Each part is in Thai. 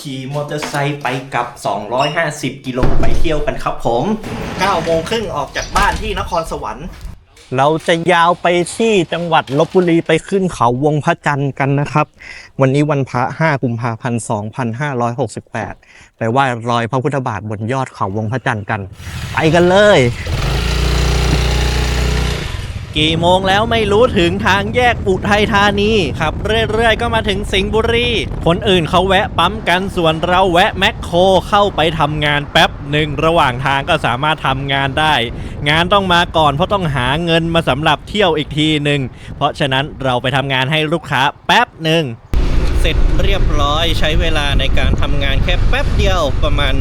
ขี่มอเตอร์ไซค์ไปกลับ 250 กิโลไปเที่ยวกันครับผม9โมงครึ่งออกจากบ้านที่นครสวรรค์ เราจะยาวไปที่จังหวัดลบบุรีไปขึ้นเขาวงพระจันทร์กันนะครับ วันนี้วันพระ 5 กุมภาพันธ์ 2568 ไปไหว้รอยพระพุทธบาทบนยอดเขาวงพระจันทร์กัน ไปกันเลย กี่โมงแล้วไม่รู้ถึงทางแยกอุทัยธานีขับเรื่อยๆ ก็มาถึงสิงห์บุรี คนอื่นเขาแวะปั๊มกันส่วนเราแวะแมคโครเข้าไปทำงานแป๊บหนึ่งระหว่างทางก็สามารถทำงานได้ งานต้องมาก่อนเพราะต้องหาเงินมาสำหรับเที่ยวอีกทีหนึ่งเพราะฉะนั้นเราไปทำงานให้ลูกค้าแป๊บหนึ่งเสร็จเรียบร้อยใช้เวลาในการทำงานแค่แป๊บเดียวประมาณ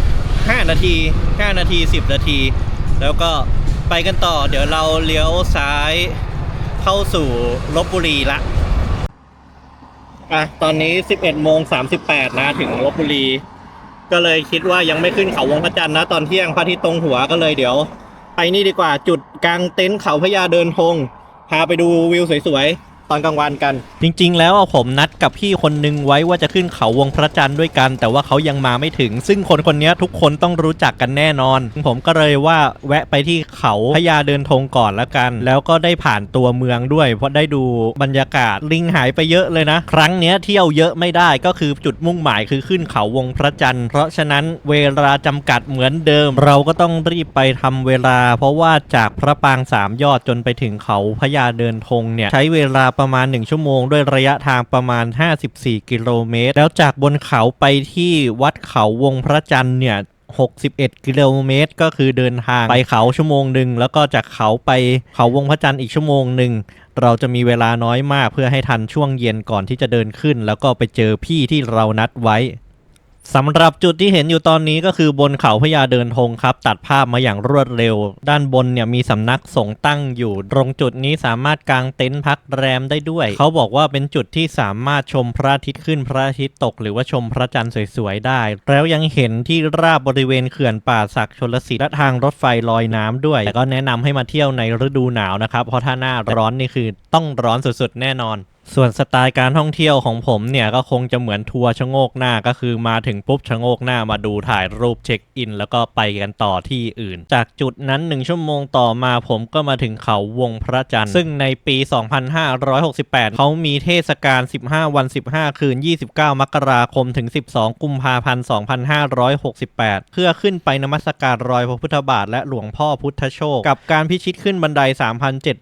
5 นาที 5 นาที 10 นาที แล้วก็ ไปกันต่อ เดี๋ยวเราเลี้ยวซ้ายเข้าสู่ลบบุรีละอะตอนนี้ 11โมง38 นะถึงลบบุรี ก็เลยคิดว่ายังไม่ขึ้นเขาวงพระจันทร์นะ ตอนเที่ยงพระอาทิตย์ตรงหัวก็เลยเดี๋ยว ไปนี่ดีกว่าจุดกลางเต็นท์เขาพญาเดินธงพาไปดูวิวสวยๆ ตอนกลางวันกัน จริง ๆ แล้วอะผมนัดกับพี่คนนึงไว้ว่าจะขึ้นเขาวงพระจันทร์ด้วยกัน แต่ว่าเขายังมาไม่ถึง ซึ่งคนคนนี้ทุกคนต้องรู้จักกันแน่นอน ผมก็เลยว่าแวะไปที่เขาพญาเดินธงก่อนละกัน แล้วก็ได้ผ่านตัวเมืองด้วย เพราะได้ดูบรรยากาศลิงหายไปเยอะเลยนะ ครั้งเนี้ยเที่ยวเยอะไม่ได้ก็คือจุดมุ่งหมายคือขึ้นเขาวงพระจันทร์เพราะฉะนั้นเวลาจำกัดเหมือนเดิม เราก็ต้องรีบไปทำเวลา เพราะว่าจากพระปางสามยอดจนไปถึงเขาพญาเดินธงเนี่ยใช้เวลาประมาณ 1 ชั่วโมง ด้วยระยะทางประมาณ 54 กิโลเมตร แล้วจากบนเขาไปที่วัดเขาวงพระจันทร์เนี่ย61 กิโลเมตร ก็คือเดินทางไปเขาชั่วโมงหนึ่งแล้วก็จากเขาไปเขาวงพระจันทร์อีกชั่วโมงหนึ่งเราจะมีเวลาน้อยมากเพื่อให้ทันช่วงเย็นก่อนที่จะเดินขึ้น แล้วก็ไปเจอพี่ที่เรานัดไว้ สำหรับจุดที่เห็นอยู่ตอนนี้ก็คือบนเขาพญาเดินธงครับ ตัดภาพมาอย่างรวดเร็ว ด้านบนเนี่ยมีสำนักสงฆ์ตั้งอยู่ ตรงจุดนี้สามารถกางเต็นท์พักแรมได้ด้วย เขาบอกว่าเป็นจุดที่สามารถชมพระอาทิตย์ขึ้นพระอาทิตย์ตก หรือว่าชมพระจันทร์สวยๆได้ แล้วยังเห็นที่ราบบริเวณเขื่อนป่าศักดิ์ชลสิทธิ์และทางรถไฟลอยน้ำด้วย แต่ก็แนะนำให้มาเที่ยวในฤดูหนาวนะครับเพราะถ้าหน้าร้อนนี่คือต้องร้อนสุดๆแน่นอน ส่วนสไตล์การท่องเที่ยวของผมเนี่ยก็คงจะเหมือนทัวร์ชะโงกหน้าก็คือมาถึงปุ๊บชะโงกหน้ามาดูถ่ายรูปเช็คอิน แล้วก็ไปกันต่อที่อื่น จากจุดนั้น 1 ชั่วโมงต่อมาผมก็มาถึงเขาวงพระจันทร์ ซึ่งในปี 2568 เขามีเทศกาล 15 วัน 15 คืน 29 มกราคมถึง 12 กุมภาพันธ์ 2568 เพื่อขึ้นไปนมัสการรอยพระพุทธบาทและหลวงพ่อพุทธโชค กับการพิชิตขึ้นบันได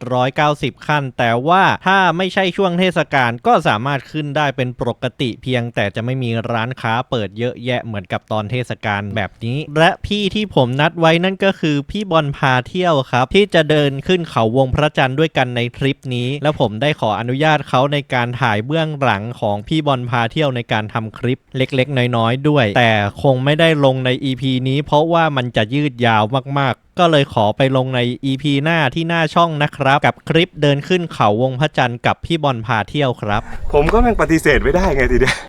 3,790 ขั้น แต่ว่าถ้าไม่ใช่ช่วงเทศกาลก็สามารถขึ้นได้เป็นปกติเพียงแต่จะไม่มีร้านค้าเปิดเยอะแยะเหมือนกับตอนเทศกาลแบบนี้ และพี่ที่ผมนัดไว้นั่นก็คือพี่บอลพาเที่ยวครับ ที่จะเดินขึ้นเขาวงพระจันทร์ด้วยกันในทริปนี้ และผมได้ขออนุญาตเขาในการถ่ายเบื้องหลังของพี่บอลพาเที่ยวในการทำคลิปเล็กๆ น้อยๆด้วย แต่คงไม่ได้ลงใน EP นี้ เพราะว่ามันจะยืดยาวมากๆก็เลยขอไปลงใน EP หน้าที่หน้าช่องนะครับ กับคลิปเดินขึ้นเขาวงพระจันทร์กับพี่บอลพาเที่ยวครับ ผมก็แม่งปฏิเสธไม่ได้ไงทีเดียว